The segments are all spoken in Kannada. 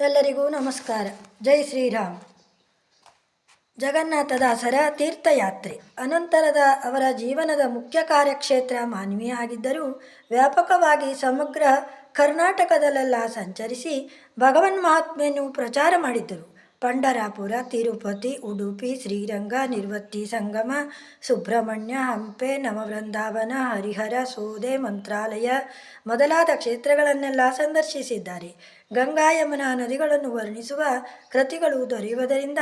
ಎಲ್ಲರಿಗೂ ನಮಸ್ಕಾರ. ಜೈ ಶ್ರೀರಾಮ್. ಜಗನ್ನಾಥದಾಸರ ತೀರ್ಥಯಾತ್ರೆ. ಅನಂತರದ ಅವರ ಜೀವನದ ಮುಖ್ಯ ಕಾರ್ಯಕ್ಷೇತ್ರ ಮಾನ್ವಿಯಾಗಿದ್ದರೂ ವ್ಯಾಪಕವಾಗಿ ಸಮಗ್ರ ಕರ್ನಾಟಕದಲ್ಲೆಲ್ಲ ಸಂಚರಿಸಿ ಭಗವನ್ ಮಹಾತ್ಮೆಯನ್ನು ಪ್ರಚಾರ ಮಾಡಿದ್ದರು. ಪಂಡರಾಪುರ, ತಿರುಪತಿ, ಉಡುಪಿ, ಶ್ರೀರಂಗ, ನಿರ್ವತ್ತಿ ಸಂಗಮ, ಸುಬ್ರಹ್ಮಣ್ಯ, ಹಂಪೆ, ನವವೃಂದಾವನ, ಹರಿಹರ, ಸೋದೆ, ಮಂತ್ರಾಲಯ ಮೊದಲಾದ ಕ್ಷೇತ್ರಗಳನ್ನೆಲ್ಲ ಸಂದರ್ಶಿಸಿದ್ದಾರೆ. ಗಂಗಾ ಯಮುನಾ ನದಿಗಳನ್ನು ವರ್ಣಿಸುವ ಕೃತಿಗಳು ದೊರೆಯುವುದರಿಂದ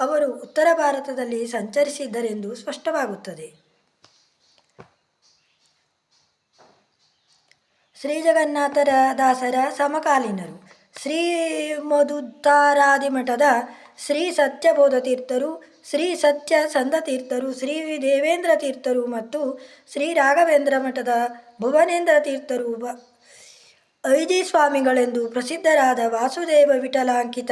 ಅವರು ಉತ್ತರ ಭಾರತದಲ್ಲಿ ಸಂಚರಿಸಿದ್ದರೆಂದು ಸ್ಪಷ್ಟವಾಗುತ್ತದೆ. ಶ್ರೀ ಜಗನ್ನಾಥರ ದಾಸರ ಸಮಕಾಲೀನರು. ಶ್ರೀ ಮಧುತ್ತಾರಾದಿಮಠದ ಶ್ರೀ ಸತ್ಯಬೋಧ ತೀರ್ಥರು, ಶ್ರೀ ಸತ್ಯ ಸಂದ ತೀರ್ಥರು, ಶ್ರೀ ದೇವೇಂದ್ರ ತೀರ್ಥರು ಮತ್ತು ಶ್ರೀ ರಾಘವೇಂದ್ರ ಮಠದ ಭುವನೇಂದ್ರ ತೀರ್ಥರು ಐದಿ ಸ್ವಾಮಿಗಳೆಂದು ಪ್ರಸಿದ್ಧರಾದ ವಾಸುದೇವ ವಿಠಲಾಂಕಿತ,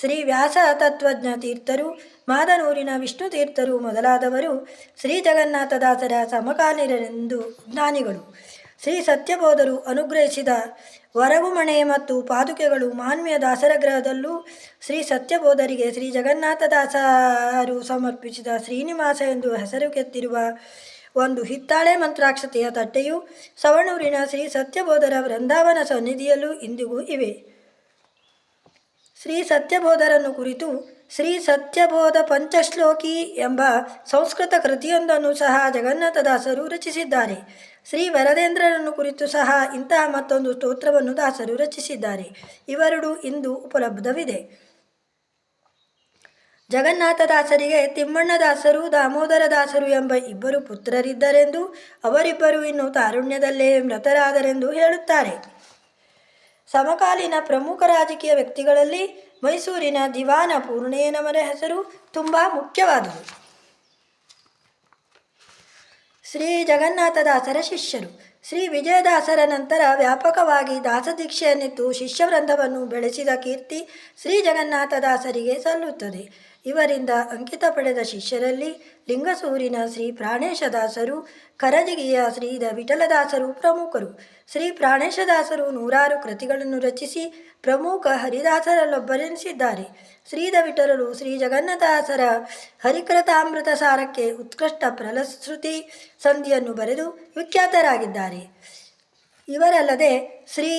ಶ್ರೀ ವ್ಯಾಸ ತತ್ವಜ್ಞ ತೀರ್ಥರು, ಮಾದನೂರಿನ ವಿಷ್ಣು ತೀರ್ಥರು ಮೊದಲಾದವರು ಶ್ರೀ ಜಗನ್ನಾಥದಾಸರ ಸಮಕಾಲೀನರೆಂದು ಜ್ಞಾನಿಗಳು. ಶ್ರೀ ಸತ್ಯಬೋಧರು ಅನುಗ್ರಹಿಸಿದ ವರಗುಮಣೆ ಮತ್ತು ಪಾದುಕೆಗಳು ಮಾನ್ಯ ದಾಸರ ಗ್ರಹದಲ್ಲೂ ಶ್ರೀ ಸತ್ಯಬೋಧರಿಗೆ ಶ್ರೀ ಜಗನ್ನಾಥದಾಸರು ಸಮರ್ಪಿಸಿದ ಶ್ರೀನಿವಾಸ ಎಂದು ಹೆಸರು ಕೆತ್ತಿರುವ ಒಂದು ಹಿತ್ತಾಳೆ ಮಂತ್ರಾಕ್ಷತೆಯ ತಟ್ಟೆಯು ಸವಣೂರಿನ ಶ್ರೀ ಸತ್ಯಬೋಧರ ವೃಂದಾವನ ಸನ್ನಿಧಿಯಲ್ಲೂ ಇಂದಿಗೂ ಇವೆ. ಶ್ರೀ ಸತ್ಯಬೋಧರನ್ನು ಕುರಿತು ಶ್ರೀ ಸತ್ಯಬೋಧ ಪಂಚಶ್ಲೋಕಿ ಎಂಬ ಸಂಸ್ಕೃತ ಕೃತಿಯೊಂದನ್ನು ಸಹ ಜಗನ್ನಾಥದಾಸರು ರಚಿಸಿದ್ದಾರೆ. ಶ್ರೀ ವರದೇಂದ್ರರನ್ನು ಕುರಿತು ಸಹ ಇಂತಹ ಮತ್ತೊಂದು ಸ್ತೋತ್ರವನ್ನು ದಾಸರು ರಚಿಸಿದ್ದಾರೆ. ಇವೆರಡೂ ಇಂದು ಉಪಲಬ್ಧವಿದೆ. ಜಗನ್ನಾಥದಾಸರಿಗೆ ತಿಮ್ಮಣ್ಣದಾಸರು, ದಾಮೋದರದಾಸರು ಎಂಬ ಇಬ್ಬರು ಪುತ್ರರಿದ್ದರೆಂದು ಅವರಿಬ್ಬರು ಇನ್ನು ತಾರುಣ್ಯದಲ್ಲೇ ಮೃತರಾದರೆಂದು ಹೇಳುತ್ತಾರೆ. ಸಮಕಾಲೀನ ಪ್ರಮುಖ ರಾಜಕೀಯ ವ್ಯಕ್ತಿಗಳಲ್ಲಿ ಮೈಸೂರಿನ ದಿವಾನ ಪೂರ್ಣಯ್ಯನವರ ಹೆಸರು ತುಂಬ ಮುಖ್ಯವಾದುದು. ಶ್ರೀ ಜಗನ್ನಾಥದಾಸರ ಶಿಷ್ಯರು. ಶ್ರೀ ವಿಜಯದಾಸರ ನಂತರ ವ್ಯಾಪಕವಾಗಿ ದಾಸದೀಕ್ಷೆಯನ್ನಿತ್ತು ಶಿಷ್ಯವೃಂದವನ್ನು ಬೆಳೆಸಿದ ಕೀರ್ತಿ ಶ್ರೀ ಜಗನ್ನಾಥದಾಸರಿಗೆ ಸಲ್ಲುತ್ತದೆ. ಇವರಿಂದ ಅಂಕಿತ ಪಡೆದ ಶಿಷ್ಯರಲ್ಲಿ ಲಿಂಗಸೂರಿನ ಶ್ರೀ ಪ್ರಾಣೇಶದಾಸರು, ಕರಜಿಗಿಯ ಶ್ರೀ ದ ವಿಠಲದಾಸರು ಪ್ರಮುಖರು. ಶ್ರೀ ಪ್ರಾಣೇಶದಾಸರು ನೂರಾರು ಕೃತಿಗಳನ್ನು ರಚಿಸಿ ಪ್ರಮುಖ ಹರಿದಾಸರಲ್ಲೊಬ್ಬರೆನಿಸಿದ್ದಾರೆ. ಶ್ರೀದ ವಿಠಲರು ಶ್ರೀ ಜಗನ್ನಾಥದಾಸರ ಹರಿಕೃತಾಮೃತ ಸಾರಕ್ಕೆ ಉತ್ಕೃಷ್ಟ ಪ್ರಲಶ್ರುತಿ ಸಂಧಿಯನ್ನು ಬರೆದು ವಿಖ್ಯಾತರಾಗಿದ್ದಾರೆ. ಇವರಲ್ಲದೆ ಶ್ರೀ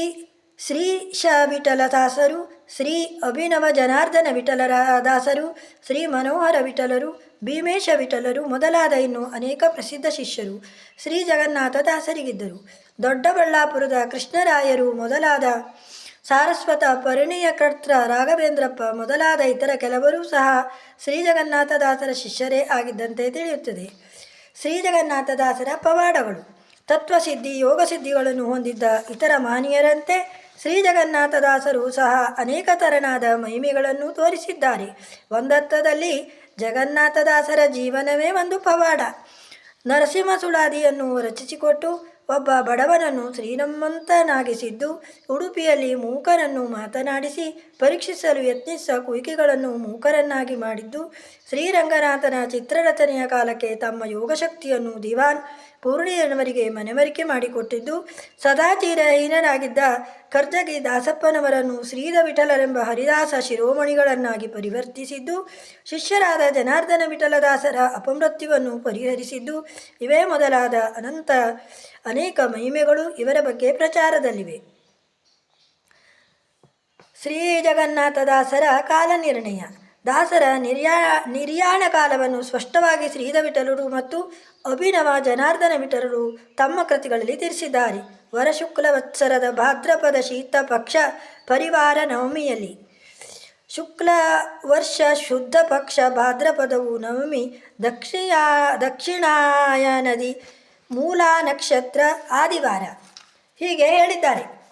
ಶ್ರೀ ಶ ವಿಠಲದಾಸರು ಶ್ರೀ ಅಭಿನವ ಜನಾರ್ದನ ವಿಠಲರ ದಾಸರು ಶ್ರೀ ಮನೋಹರ ವಿಠಲರು, ಭೀಮೇಶ ವಿಠಲರು ಮೊದಲಾದ ಇನ್ನು ಅನೇಕ ಪ್ರಸಿದ್ಧ ಶಿಷ್ಯರು ಶ್ರೀ ಜಗನ್ನಾಥ ದಾಸರಿಗಿದ್ದರು ದೊಡ್ಡಬಳ್ಳಾಪುರದ ಕೃಷ್ಣರಾಯರು ಮೊದಲಾದ ಸಾರಸ್ವತ ಪರಿಣಯ ಕರ್ತೃ ರಾಘವೇಂದ್ರಪ್ಪ ಮೊದಲಾದ ಇತರ ಕೆಲವರು ಸಹ ಶ್ರೀ ಜಗನ್ನಾಥದಾಸರ ಶಿಷ್ಯರೇ ಆಗಿದ್ದಂತೆ ತಿಳಿಯುತ್ತದೆ. ಶ್ರೀ ಜಗನ್ನಾಥದಾಸರ ಪವಾಡಗಳು, ತತ್ವಸಿದ್ಧಿ ಯೋಗಸಿದ್ಧಿಗಳನ್ನು ಹೊಂದಿದ್ದ ಇತರ ಮಾನಿಯರಂತೆ ಶ್ರೀ ಜಗನ್ನಾಥದಾಸರು ಸಹ ಅನೇಕ ತರನಾದ ಮಹಿಮೆಗಳನ್ನು ತೋರಿಸಿದ್ದಾರೆ. ಒಂದರ್ಥದಲ್ಲಿ ಜಗನ್ನಾಥದಾಸರ ಜೀವನವೇ ಒಂದು ಪವಾಡ. ನರಸಿಂಹ ಸುಳಾದಿಯನ್ನು ರಚಿಸಿಕೊಟ್ಟು ಒಬ್ಬ ಬಡವನನ್ನು ಶ್ರೀನಮ್ಮಂತನಾಗಿಸಿದ್ದು ಉಡುಪಿಯಲ್ಲಿ ಮೂಕರನ್ನು ಮಾತನಾಡಿಸಿ ಪರೀಕ್ಷಿಸಲು ಯತ್ನಿಸ ಕುಯಿಕೆಗಳನ್ನು ಮೂಕರನ್ನಾಗಿ ಮಾಡಿದ್ದು, ಶ್ರೀರಂಗನಾಥನ ಚಿತ್ರರಚನೆಯ ಕಾಲಕ್ಕೆ ತಮ್ಮ ಯೋಗಶಕ್ತಿಯನ್ನು ದಿವಾನ್ ಪೂರ್ಣಿಯನವರಿಗೆ ಮನವರಿಕೆ ಮಾಡಿಕೊಟ್ಟಿದ್ದು ಸದಾ ಚಿರಹೀನರಾಗಿದ್ದ ಕರ್ಜಗಿ ದಾಸಪ್ಪನವರನ್ನು ಶ್ರೀಧ ವಿಠಲರೆಂಬ ಹರಿದಾಸ ಶಿರೋಮಣಿಗಳನ್ನಾಗಿ ಪರಿವರ್ತಿಸಿದ್ದು, ಶಿಷ್ಯರಾದ ಜನಾರ್ದನ ವಿಠಲದಾಸರ ಅಪಮೃತ್ಯುವನ್ನು ಪರಿಹರಿಸಿದ್ದು, ಇವೇ ಮೊದಲಾದ ಅನಂತ ಅನೇಕ ಮಹಿಮೆಗಳು ಇವರ ಬಗ್ಗೆ ಪ್ರಚಾರದಲ್ಲಿವೆ. ಶ್ರೀ ಜಗನ್ನಾಥದಾಸರ ಕಾಲನಿರ್ಣಯ. ದಾಸರ ನಿರ್ಯಾ ನಿರ್ಯಾಣ ಕಾಲವನ್ನು ಸ್ಪಷ್ಟವಾಗಿ ಶ್ರೀಧ ವಿಠಲರು ಮತ್ತು ಅಭಿನವ ಜನಾರ್ದನ ವಿಠಲರು ತಮ್ಮ ಕೃತಿಗಳಲ್ಲಿ ತಿಳಿಸಿದ್ದಾರೆ. ವರಶುಕ್ಲ ವತ್ಸರದ ಭಾದ್ರಪದ ಶೀತ ಪಕ್ಷ ಪರಿವಾರ ನವಮಿಯಲ್ಲಿ. ಶುಕ್ಲ ವರ್ಷ ಶುದ್ಧ ಪಕ್ಷ ಭಾದ್ರಪದವು ನವಮಿ ದಕ್ಷಿಣ ದಕ್ಷಿಣಾಯ ನದಿ ಮೂಲ ನಕ್ಷತ್ರ ಆದಿವಾರ. ಹೀಗೆ ಹೇಳಿದ್ದಾರೆ.